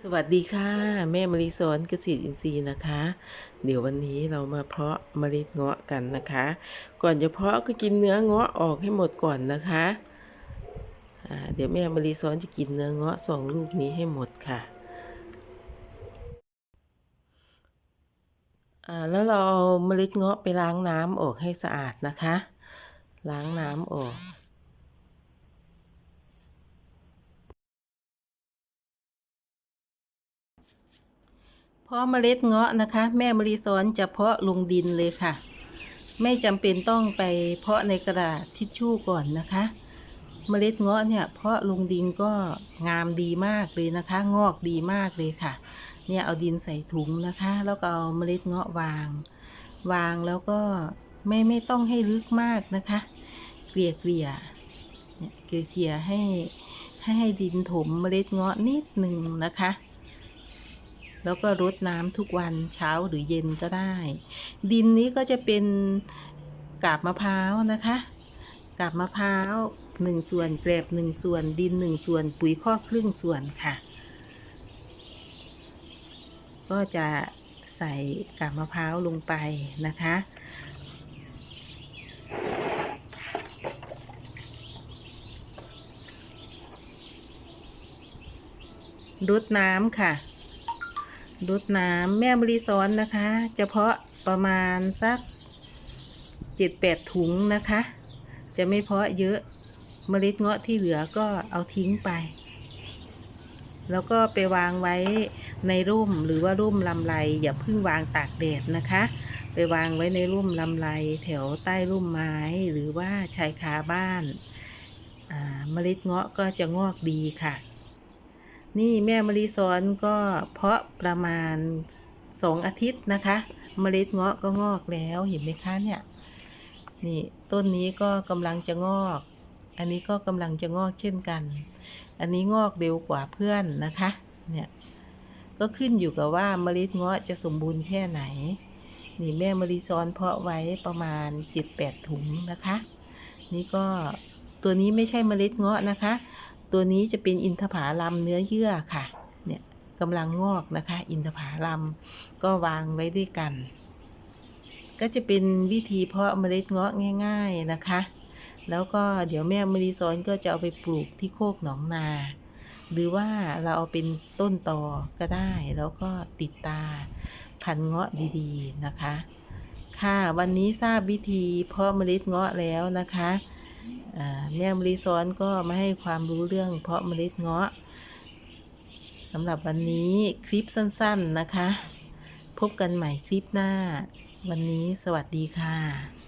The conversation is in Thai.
สวัสดีค่ะ แม่มะลิสอนเกษตรอินทรีย์นะคะ เดี๋ยววันนี้เรามาเพาะเมล็ดเงาะกันนะคะ ก่อนจะเพาะก็กินเนื้อเงาะออกให้หมดก่อนนะคะอ่าเดี๋ยวแม่มะลิสอนจะกินเนื้อเงาะสองลูกนี้ให้หมดค่ะแล้วเราเอาเมล็ดเงาะไปล้างน้ำออกให้สะอาดนะคะ ล้างน้ำออก เพาะเมล็ดเงาะนะคะ แม่มะลิซ้อนจะเพาะลงดินเลยค่ะ ไม่จำเป็นต้องไปเพาะในกระดาษทิชชู่ก่อนนะคะ เมล็ดเงาะเนี่ยเพาะลงดินก็งามดีมากเลยนะคะ งอกดีมากเลยค่ะ เนี่ยเอาดินใส่ถุงนะคะ แล้วก็เอาเมล็ดเงาะวาง วางแล้วก็ไม่ไม่ต้องให้ลึกมากนะคะเกลี่ยเกลี่ยเนี่ยเกลี่ยเกลี่ยให้ให้ให้ดินถมเมล็ดเงาะนิดหนึ่งนะคะ แล้วก็รดน้ำทุกวันเช้าหรือเย็นก็ได้ ดินนี้ก็จะเป็นกาบมะพร้าวนะคะกาบมะพร้าวหนึ่งส่วนแกลบหนึ่งส่วน ดินหนึ่งส่วน ปุ๋ยข้อกครึ่งส่วนค่ะ ก็จะใส่กาบมะพร้าวลงไปนะคะ รดน้ำค่ะ รดน้ำแม่มะลิซ้อนนะคะ เฉพาะประมาณสักเจ็ดแปดถุงนะคะ จะไม่เพาะเยอะเมล็ดเงาะที่เหลือก็เอาทิ้งไป แล้วก็ไปวางไว้ในร่มหรือว่าร่มลำไรอย่าเพิ่งวางตากแดดนะคะ ไปวางไว้ในร่มลำไรแถวใต้ร่มไม้หรือว่าชายคาบ้านเมล็ดเงาะก็จะงอกดีค่ะ นี่แม่มะลิซ้อนก็เพาะประมาณสองอาทิตย์นะคะเมล็ดเงาะก็งอกแล้วเห็นไหมคะเนี่ยนี่ต้นนี้ก็กำลังจะงอก อันนี้ก็กำลังจะงอกเช่นกัน อันนี้งอกเร็วกว่าเพื่อนนะคะเนี่ยก็ขึ้นอยู่กับว่าเมล็ดเงาะจะสมบูรณ์แค่ไหน นี่แม่มะลิซ้อนเพาะไว้ประมาณ 7-8 ถุงนะคะ นี่ก็ตัวนี้ไม่ใช่เมล็ดเงาะนะคะ ตัวนี้จะเป็นอินทผลัมเนื้อเยื่อค่ะ เนี่ยกำลังงอกนะคะ อินทผลัมก็วางไว้ด้วยกัน ก็จะเป็นวิธีเพาะเมล็ดเงาะง่าย ๆนะคะ แล้วก็เดี๋ยวแม่มะลิซอนก็จะเอาไปปลูกที่โคกหนองนา หรือว่าเราเอาเป็นต้นตอก็ได้ แล้วก็ติดตาพันเงาะดีๆนะคะ ค่ะวันนี้ทราบวิธีเพาะเมล็ดเงาะแล้วนะคะ แม่มรีซ้อนก็มาให้ความรู้เรื่องเพาะเมล็ดเงาะสำหรับวันนี้คลิปสั้น ๆนะคะ พบกันใหม่คลิปหน้า วันนี้สวัสดีค่ะ